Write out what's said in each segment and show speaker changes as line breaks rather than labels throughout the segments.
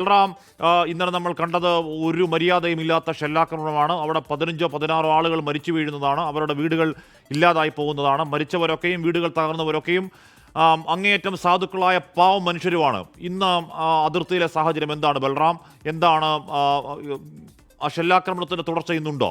ബൽറാം ഇന്നലെ നമ്മൾ കണ്ടത് ഒരു മര്യാദയും ഇല്ലാത്ത ഷെല്ലാക്രമണമാണ്. അവിടെ പതിനഞ്ചോ പതിനാറോ ആളുകൾ മരിച്ചു വീഴുന്നതാണ്. അവരുടെ വീടുകൾ ഇല്ലാതായി പോകുന്നതാണ്. മരിച്ചവരൊക്കെയും വീടുകൾ തകർന്നവരൊക്കെയും അങ്ങേയറ്റം സാധുക്കളായ പാവം മനുഷ്യരുമാണ്. ഇന്ന് അതിർത്തിയിലെ സാഹചര്യം എന്താണ് ബൽറാം? എന്താണ് ആ, ഷെല്ലാക്രമണത്തിന് തുടർച്ച ഇന്നുണ്ടോ?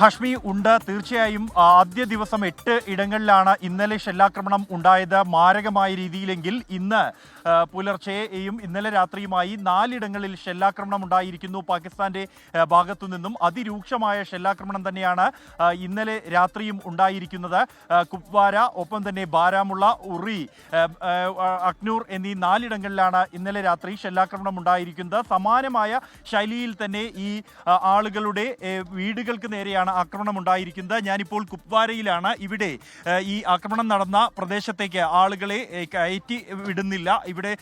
ഹഷ്മി ഉണ്ട്. തീർച്ചയായും ആദ്യ ദിവസം എട്ട് ഇടങ്ങളിലാണ് ഇന്നലെ ഷെല്ലാക്രമണം ഉണ്ടായത് മാരകമായ രീതിയിലെങ്കിൽ ഇന്ന് പുലർച്ചെയും ഇന്നലെ രാത്രിയുമായി നാലിടങ്ങളിൽ ഷെല്ലാക്രമണം ഉണ്ടായിരിക്കുന്നു പാകിസ്ഥാന്റെ ഭാഗത്തു നിന്നും. അതിരൂക്ഷമായ ഷെല്ലാക്രമണം തന്നെയാണ് ഇന്നലെ രാത്രിയും ഉണ്ടായിരിക്കുന്നത്. കുപ്വാര ഒപ്പം തന്നെ ബാരാമുള്ള ഉറി അക്നൂർ എന്നീ നാലിടങ്ങളിലാണ് ഇന്നലെ രാത്രി ഷെല്ലാക്രമണം ഉണ്ടായിരിക്കുന്നത്. സമാനമായ ശൈലിയിൽ തന്നെ ഈ ആളുകളുടെ വീടുകൾക്ക് വീടുകൾക്ക് നേരെയാണ് ആക്രമണം ഉണ്ടായിരിക്കുന്നത്. ഞാനിപ്പോൾ കുപ്വാരയിലാണ്. ഇവിടെ ഈ ആക്രമണം നടന്ന പ്രദേശത്തേക്ക് ആളുകളെ കയറ്റി വിടുന്നില്ല. ഇവിടെ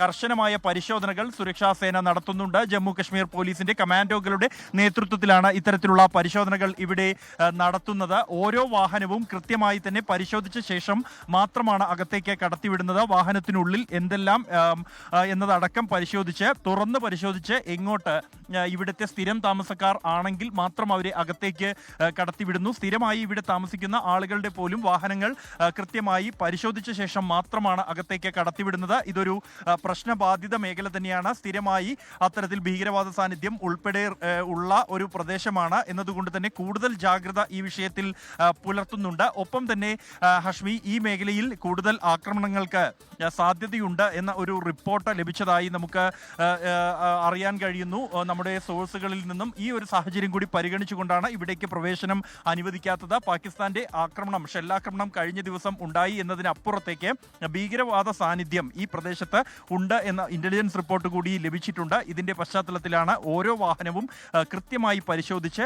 കർശനമായ പരിശോധനകൾ സുരക്ഷാ സേന നടത്തുന്നുണ്ട്. ജമ്മു കശ്മീർ പോലീസിന്റെ കമാൻഡോകളുടെ നേതൃത്വത്തിലാണ് ഇത്തരത്തിലുള്ള പരിശോധനകൾ ഇവിടെ നടത്തുന്നത്. ഓരോ വാഹനവും കൃത്യമായി തന്നെ പരിശോധിച്ച ശേഷം മാത്രമാണ് അകത്തേക്ക് കടത്തിവിടുന്നത്. വാഹനത്തിനുള്ളിൽ എന്തെല്ലാം എന്നതടക്കം പരിശോധിച്ച് തുറന്ന് പരിശോധിച്ച് എങ്ങോട്ട് ഇവിടുത്തെ സ്ഥിരം താമസക്കാർ ആണെങ്കിൽ മാത്രം അവരെ അകത്തേക്ക് ആ, കടത്തിവിടുന്നു. സ്ഥിരമായി ഇവിടെ താമസിക്കുന്ന ആളുകളുടെ പോലും വാഹനങ്ങൾ കൃത്യമായി പരിശോധിച്ച ശേഷം മാത്രമാണ് അകത്തേക്ക് കടത്തിവിടുന്നത്. ഇതൊരു പ്രശ്നബാധിത മേഖല തന്നെയാണ്. സ്ഥിരമായി അത്തരത്തിൽ ഭീകരവാദ സാന്നിധ്യം ഉൾപ്പെടെ ഉള്ള ഒരു പ്രദേശമാണ് എന്നതുകൊണ്ട് തന്നെ കൂടുതൽ ജാഗ്രത ഈ വിഷയത്തിൽ പുലർത്തുന്നുണ്ട്. ഒപ്പം തന്നെ ഹഷ്മി ഈ മേഖലയിൽ കൂടുതൽ ആക്രമണങ്ങൾക്ക് സാധ്യതയുണ്ട് എന്ന ഒരു റിപ്പോർട്ട് ലഭിച്ചതായി നമുക്ക് അറിയാൻ കഴിയുന്നു. നമ്മുടെ സോഴ്സുകളിൽ നിന്നും ഈ ഒരു സാഹചര്യം കൂടി പരിഗണിച്ചുകൊണ്ടാണ് ഇവിടേക്ക് പ്രവേശനം അനുവദിക്കാത്തത് പാകിസ്ഥാന്റെ ആക്രമണം ഷെല്ലാക്രമണം കഴിഞ്ഞ ദിവസം ഉണ്ടായി എന്നതിനപ്പുറത്തേക്ക് ഭീകരവാദ സാന്നിധ്യം ഈ പ്രദേശത്ത് ഉണ്ട് എന്ന ഇന്റലിജൻസ് റിപ്പോർട്ട് കൂടി ലഭിച്ചിട്ടുണ്ട്. ഇതിന്റെ പശ്ചാത്തലത്തിലാണ് ഓരോ വാഹനവും കൃത്യമായി പരിശോധിച്ച്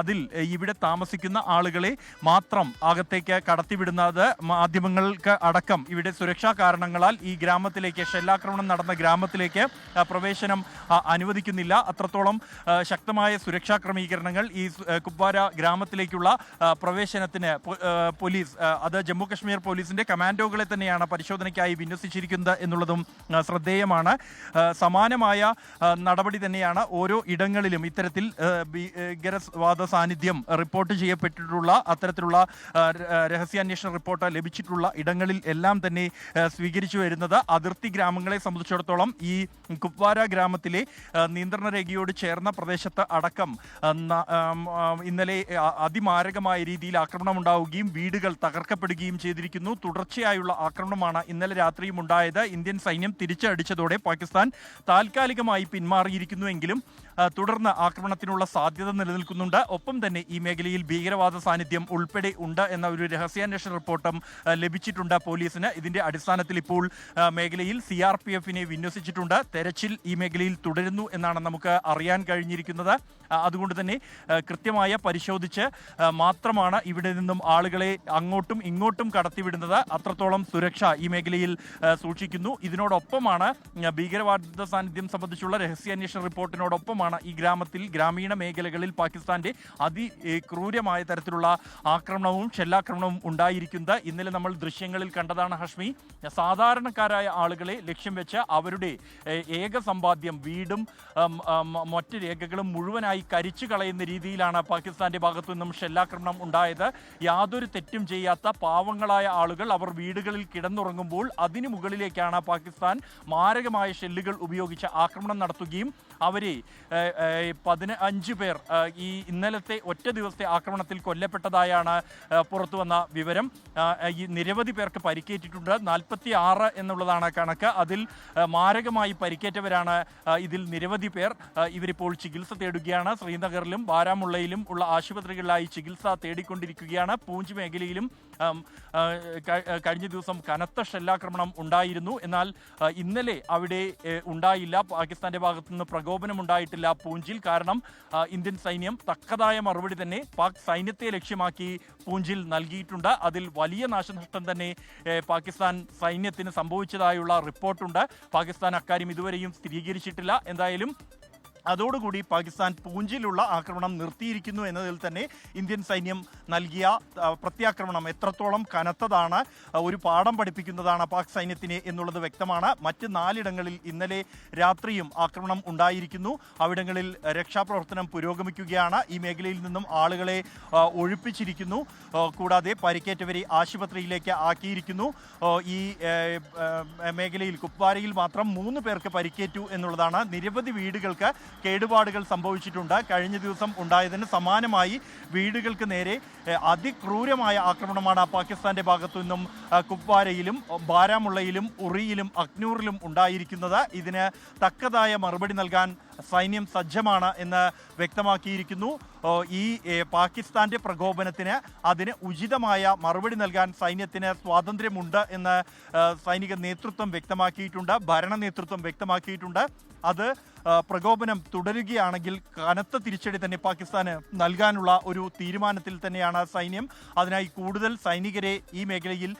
അതിൽ ഇവിടെ താമസിക്കുന്ന ആളുകളെ മാത്രം അകത്തേക്ക് കടത്തിവിടുന്നത് മാധ്യമങ്ങൾക്ക് അടക്കം. ഇവിടെ സുരക്ഷാ കാരണങ്ങളാൽ ഈ ഗ്രാമത്തിലേക്ക് ഷെല്ലാക്രമണം നടന്ന ഗ്രാമത്തിലേക്ക് പ്രവേശനം അനുവദിക്കുന്നില്ല. അത്രത്തോളം ശക്തമായ സുരക്ഷാ ക്രമീകരണങ്ങൾ ഈ കുപ്വാര ഗ്രാമത്തിലേക്കുള്ള പ്രവേശനത്തിന് പോലീസ് അത് ജമ്മു കശ്മീർ പോലീസിന്റെ കമാൻഡോകളെ തന്നെയാണ് പരിശോധനയ്ക്കായി വിന്യസിച്ചിരിക്കുന്നത് എന്നുള്ളതും ശ്രദ്ധേയമാണ്. സമാനമായ നടപടി തന്നെയാണ് ഓരോ ഇടങ്ങളിലും ഇത്തരത്തിൽ ഭീകരവാദ സാന്നിധ്യം റിപ്പോർട്ട് ചെയ്യപ്പെട്ടിട്ടുള്ള അത്തരത്തിലുള്ള രഹസ്യാന്വേഷണ റിപ്പോർട്ട് ലഭിച്ചിട്ടുള്ള ഇടങ്ങളിൽ എല്ലാം തന്നെ സ്വീകരിച്ചു വരുന്നത് അതിർത്തി ഗ്രാമങ്ങളെ സംബന്ധിച്ചിടത്തോളം ഈ കുപ്വാര ഗ്രാമത്തിലെ നിയന്ത്രണ രേഖയോട് ചേർന്ന പ്രദേശത്ത് അടക്കം ഇന്നലെ അതിമാരകമായ രീതിയിൽ ആക്രമണം ഉണ്ടാവുകയും വീടുകൾ തകർക്കപ്പെടുകയും ചെയ്തിരിക്കുന്നു. തുടർച്ചയായുള്ള ആക്രമണമാണ് ഇന്നലെ രാത്രിയും ഉണ്ടായത്. ഇന്ത്യൻ സൈന്യം തിരിച്ചടിച്ചതോടെ പാകിസ്ഥാൻ താൽക്കാലികമായി പിന്മാറിയിരിക്കുന്നുവെങ്കിലും തുടർന്ന് ആക്രമണത്തിനുള്ള സാധ്യത നിലനിൽക്കുന്നുണ്ട്. ഒപ്പം തന്നെ ഈ മേഖലയിൽ ഭീകരവാദ സാന്നിധ്യം ഉൾപ്പെടെ ഉണ്ട് എന്ന ഒരു രഹസ്യാന്വേഷണ റിപ്പോർട്ടും ലഭിച്ചിട്ടുണ്ട് പോലീസിന്. ഇതിന്റെ അടിസ്ഥാനത്തിൽ ഇപ്പോൾ മേഖലയിൽ സി ആർ പി എഫിനെ വിന്യസിച്ചിട്ടുണ്ട്. തെരച്ചിൽ ഈ മേഖലയിൽ തുടരുന്നു എന്നാണ് നമുക്ക് അറിയാൻ കഴിഞ്ഞിരിക്കുന്നത്. അതുകൊണ്ട് തന്നെ കൃത്യമായ പരിശോധിച്ച് മാത്രമാണ് ഇവിടെ നിന്നും ആളുകളെ അങ്ങോട്ടും ഇങ്ങോട്ടും കടത്തിവിടുന്നത്. അത്രത്തോളം സുരക്ഷ ഈ മേഖലയിൽ സൂക്ഷിക്കുന്നു. ഇതിനോടൊപ്പമാണ് ഭീകരവാദ സാന്നിധ്യം സംബന്ധിച്ചുള്ള രഹസ്യാന്വേഷണ റിപ്പോർട്ടിനോടൊപ്പമാണ് ഈ ഗ്രാമത്തിൽ ഗ്രാമീണ മേഖലകളിൽ പാകിസ്ഥാന്റെ അതി ക്രൂരമായ തരത്തിലുള്ള ആക്രമണവും ഷെല്ലാക്രമണവും ഉണ്ടായിരിക്കുന്നത്. ഇന്നലെ നമ്മൾ ദൃശ്യങ്ങളിൽ കണ്ടതാണ് ഹഷ്മി. സാധാരണക്കാരായ ആളുകളെ ലക്ഷ്യം വെച്ച് അവരുടെ ഏക സമ്പാദ്യം വീടും മറ്റ് രേഖകളും മുഴുവനായി കരിച്ചു കളയുന്ന രീതിയിലാണ് പാകിസ്ഥാന്റെ ഭാഗത്തു നിന്നും ഷെല്ലാക്രമണം ഉണ്ടായത്. യാതൊരു തെറ്റും ചെയ്യാത്ത പാവങ്ങളായ ആളുകൾ അവർ വീടുകളിൽ കിടന്നുറങ്ങുമ്പോൾ അതിനു മുകളിലേക്കാണ് പാകിസ്ഥാൻ മാരകമായ ഷെല്ലുകൾ ഉപയോഗിച്ച് ആക്രമണം നടത്തുകയും ഏഹ്, പതിനഞ്ച് പേർ ഈ ഇന്നലത്തെ ഒറ്റ ദിവസത്തെ ആക്രമണത്തിൽ കൊല്ലപ്പെട്ടതായാണ് പുറത്തു വന്ന വിവരം. ഈ നിരവധി പേർക്ക് പരിക്കേറ്റിട്ടുണ്ട്. നാൽപ്പത്തി ആറ് എന്നുള്ളതാണ് കണക്ക്. അതിൽ മാരകമായി പരിക്കേറ്റവരാണ് ഇതിൽ നിരവധി പേർ. ഇവരിപ്പോൾ ചികിത്സ തേടുകയാണ്. ശ്രീനഗറിലും ബാരാമുള്ളയിലും ഉള്ള ആശുപത്രികളിലായി ചികിത്സ തേടിക്കൊണ്ടിരിക്കുകയാണ്. പൂഞ്ച് മേഖലയിലും കഴിഞ്ഞ ദിവസം കനത്ത ഷെല്ലാക്രമണം ഉണ്ടായിരുന്നു. എന്നാൽ ഇന്നലെ അവിടെ ഉണ്ടായില്ല. പാകിസ്ഥാന്റെ ഭാഗത്തു നിന്ന് പ്രകോപനം ഉണ്ടായിട്ടില്ല പൂഞ്ചിൽ. കാരണം ഇന്ത്യൻ സൈന്യം തക്കതായ മറുപടി തന്നെ പാക് സൈന്യത്തെ ലക്ഷ്യമാക്കി പൂഞ്ചിൽ നൽകിയിട്ടുണ്ട്. അതിൽ വലിയ നാശനഷ്ടം തന്നെ പാകിസ്ഥാൻ സൈന്യത്തിന് സംഭവിച്ചതായുള്ള റിപ്പോർട്ടുണ്ട്. പാകിസ്ഥാൻ അക്കാര്യം ഇതുവരെയും സ്ഥിരീകരിച്ചിട്ടില്ല. എന്തായാലും അതോടുകൂടി പാകിസ്ഥാൻ പൂഞ്ചിലുള്ള ആക്രമണം നിർത്തിയിരിക്കുന്നു എന്നതിൽ തന്നെ ഇന്ത്യൻ സൈന്യം നൽകിയ പ്രത്യാക്രമണം എത്രത്തോളം കനത്തതാണ് ഒരു പാഠം പഠിപ്പിക്കുന്നതാണ് പാക് സൈന്യത്തിന് എന്നുള്ളത് വ്യക്തമാണ്. മറ്റ് നാലിടങ്ങളിൽ ഇന്നലെ രാത്രിയും ആക്രമണം ഉണ്ടായിരിക്കുന്നു. അവിടങ്ങളിൽ രക്ഷാപ്രവർത്തനം പുരോഗമിക്കുകയാണ്. ഈ മേഖലയിൽ നിന്നും ആളുകളെ ഒഴിപ്പിച്ചിരിക്കുന്നു. കൂടാതെ പരിക്കേറ്റവരെ ആശുപത്രിയിലേക്ക് ആക്കിയിരിക്കുന്നു. ഈ മേഖലയിൽ കുപ്വാരയിൽ മാത്രം മൂന്ന് പേർക്ക് പരിക്കേറ്റു എന്നുള്ളതാണ്. നിരവധി വീടുകൾക്ക് കേടുപാടുകൾ സംഭവിച്ചിട്ടുണ്ട്. കഴിഞ്ഞ ദിവസം ഉണ്ടായതിന് സമാനമായി വീടുകൾക്ക് നേരെ അതിക്രൂരമായ ആക്രമണമാണ് പാകിസ്ഥാന്റെ ഭാഗത്തു നിന്നും കുപ്വാരയിലും ബാരാമുള്ളയിലും ഉറിയിലും അക്നൂറിലും ഉണ്ടായിരിക്കുന്നത്. ഇതിന് തക്കതായ മറുപടി നൽകാൻ സൈന്യം സജ്ജമാണ് എന്ന് വ്യക്തമാക്കിയിരിക്കുന്നു. ഈ പാകിസ്ഥാന്റെ പ്രകോപനത്തിന് അതിന് ഉചിതമായ മറുപടി നൽകാൻ സൈന്യത്തിന് സ്വാതന്ത്ര്യമുണ്ട് എന്ന് സൈനിക നേതൃത്വം വ്യക്തമാക്കിയിട്ടുണ്ട് ഭരണ നേതൃത്വം വ്യക്തമാക്കിയിട്ടുണ്ട്. അത് പ്രകോപനം തുടരുകയാണെങ്കിൽ കനത്ത തിരിച്ചടി തന്നെ പാകിസ്ഥാന് നൽകാനുള്ള ഒരു തീരുമാനത്തിൽ തന്നെയാണ് സൈന്യം. അതിനായി കൂടുതൽ സൈനികരെ ഈ മേഖലയിൽ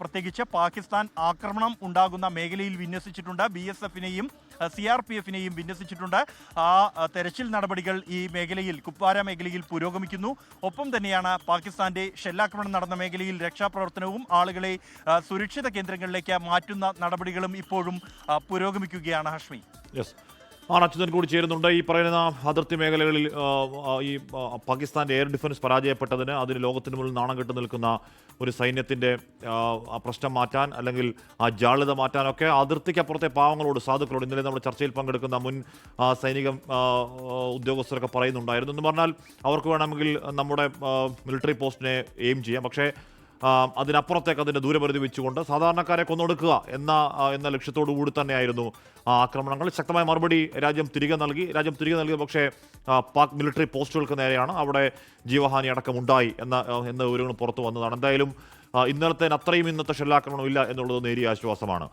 പ്രത്യേകിച്ച് പാകിസ്ഥാൻ ആക്രമണം ഉണ്ടാകുന്ന മേഖലയിൽ വിന്യസിച്ചിട്ടുണ്ട്. ബി എസ് എഫിനെയും സി ആർ പി എഫിനെയും വിന്യസിച്ചിട്ടുണ്ട്. ആ തെരച്ചിൽ നടപടികൾ ഈ മേഖലയിൽ കുപ്വാര മേഖലയിൽ പുരോഗമിക്കുന്നു. ഒപ്പം തന്നെയാണ് പാകിസ്ഥാന്റെ ഷെല്ലാക്രമണം നടന്ന മേഖലയിൽ രക്ഷാപ്രവർത്തനവും ആളുകളെ സുരക്ഷിത കേന്ദ്രങ്ങളിലേക്ക് മാറ്റുന്ന നടപടികളും ഇപ്പോഴും പുരോഗമിക്കുകയാണ്. ഹഷ്മി.
യെസ് ആർ അച്യുതൻ കൂടി ചേരുന്നുണ്ട്. ഈ പറയുന്ന അതിർത്തി മേഖലകളിൽ ഈ പാകിസ്ഥാന്റെ എയർ ഡിഫൻസ് പരാജയപ്പെട്ടതിന് അതിന് ലോകത്തിന് മുന്നിൽ നാണം കെട്ട് നിൽക്കുന്ന ഒരു ആ പ്രശ്നം മാറ്റാൻ അല്ലെങ്കിൽ ആ ജാള്യത മാറ്റാനൊക്കെ അതിർത്തിക്കപ്പുറത്തെ പാവങ്ങളോട് സാധുക്കളോട് ഇന്നലെ നമ്മുടെ ചർച്ചയിൽ പങ്കെടുക്കുന്ന മുൻ സൈനിക ഉദ്യോഗസ്ഥരൊക്കെ പറയുന്നുണ്ടായിരുന്നു. എന്ന് പറഞ്ഞാൽ അവർക്ക് വേണമെങ്കിൽ നമ്മുടെ മിലിറ്ററി പോസ്റ്റിനെ എയിം ചെയ്യാം. പക്ഷേ അതിനപ്പുറത്തേക്ക് അതിന്റെ ദൂരപരിധി വെച്ചുകൊണ്ട് സാധാരണക്കാരെ കൊന്നൊടുക്കുക എന്ന എന്ന ലക്ഷ്യത്തോടു കൂടി തന്നെയായിരുന്നു ആ ആക്രമണങ്ങൾ. ശക്തമായ മറുപടി രാജ്യം തിരികെ നൽകി. രാജ്യം തിരികെ നൽകിയ പക്ഷേ പാക് മിലിറ്ററി പോസ്റ്റുകൾക്ക് നേരെയാണ്. അവിടെ ജീവഹാനി അടക്കം ഉണ്ടായി എന്ന എന്ന വിവരങ്ങൾ പുറത്തു വന്നതാണ്. എന്തായാലും ഇന്നലത്തെ അത്രയും ഇന്നത്തെ ഷെല്ലാക്രമണം ഇല്ല എന്നുള്ളത് നേരിയ ആശ്വാസമാണ്.